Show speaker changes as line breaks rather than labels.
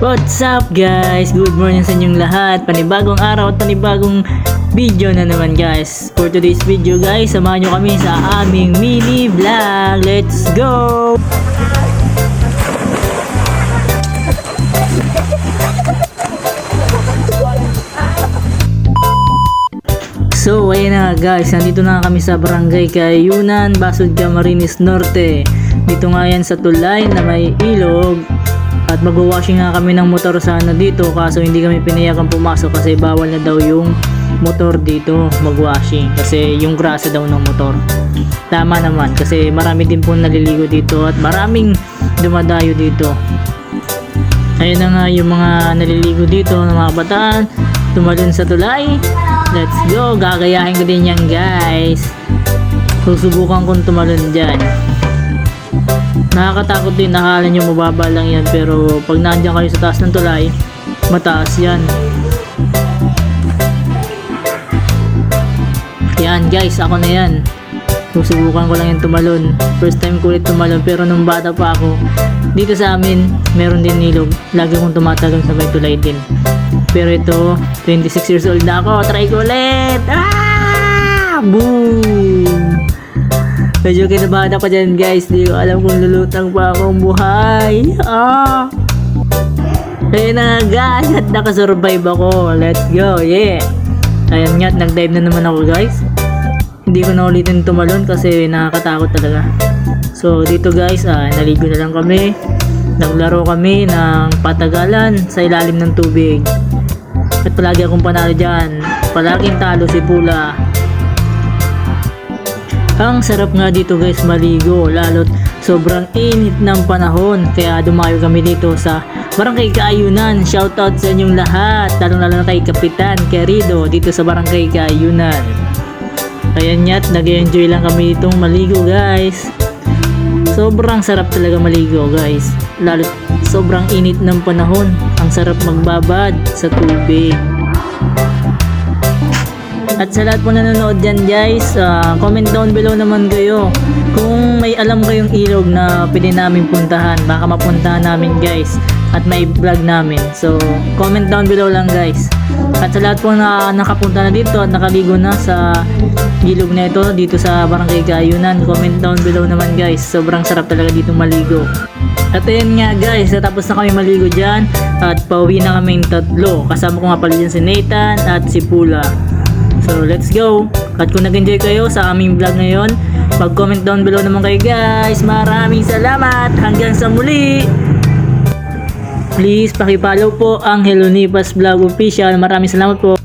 What's up guys? Good morning sa inyong lahat. Panibagong araw at panibagong video na naman guys. For today's video guys, samahan nyo kami sa aming mini vlog. Let's go! So, ayun na guys, nandito na kami sa barangay Kayunan, Basod Camarines Norte. Dito nga yan sa tulay na may ilog. At mag-washing nga kami ng motor sana dito kaso hindi kami pinayagan pumasok kasi bawal na daw yung motor dito mag-washing kasi yung grasa daw ng motor. Tama naman kasi marami din po naliligo dito at maraming dumadayo dito. Ayun na nga yung mga naliligo dito ng mga bataan, tumalon sa tulay. Let's go! Gagayahin ko din yan guys. Susubukan kong tumalon dyan. Nakakatakot din, nakala nyo mababa lang yan pero pag nandiyan kayo sa taas ng tulay, mataas yan. Yan guys, ako na yan. Susubukan ko lang yung tumalon. First time ko ulit tumalon pero nung bata pa ako, dito sa amin, meron din nilog. Lagi kong tumatalon sa may tulay din. Pero ito, 26 years old na ako. Try ko ulit! Ah! Medyo kinabahan ako dyan guys. Di ko alam kung lulutang pa akong buhay. Ah! Ayun na guys. At nakasurvive ako. Let's go. Yeah! Ayun nga. Nag-dive na naman ako guys. Hindi ko na ulitin tumalon kasi nakakatakot talaga. So dito guys, ah, naligo na lang kami. Naglaro kami ng patagalan sa ilalim ng tubig. At palagi akong panalo dyan. Palaging talo si Pula. Ang sarap nga dito guys maligo lalo't sobrang init ng panahon kaya dumayo kami dito sa Barangay Kaayunan. Shoutout sa inyong lahat lalo lalo na kay Kapitan Querido dito sa Barangay Kaayunan. Ayan ya't nag-enjoy lang kami ditong maligo guys. Sobrang sarap talaga maligo guys. Lalo sobrang init ng panahon. Ang sarap magbabad sa tubig. At sa lahat po nanonood dyan guys, ah, comment down below naman kayo kung may alam kayong ilog na pwede namin puntahan. Baka mapuntahan namin guys at may vlog namin. So comment down below lang guys. At sa lahat po na nakapunta na dito at nakaligo na sa ilog na ito dito sa Barangay Gayunan, comment down below naman guys. Sobrang sarap talaga dito maligo. At ayun nga guys, natapos na kami maligo dyan at pauwi na kaming tatlo. Kasama ko nga pala dyan si Nathan at si Pula. So let's go! At kung nag-enjoy kayo sa aming vlog ngayon, mag-comment down below naman kayo guys. Maraming salamat! Hanggang sa muli! Please, pakipollow po ang Hello Nipas Vlog Official. Maraming salamat po.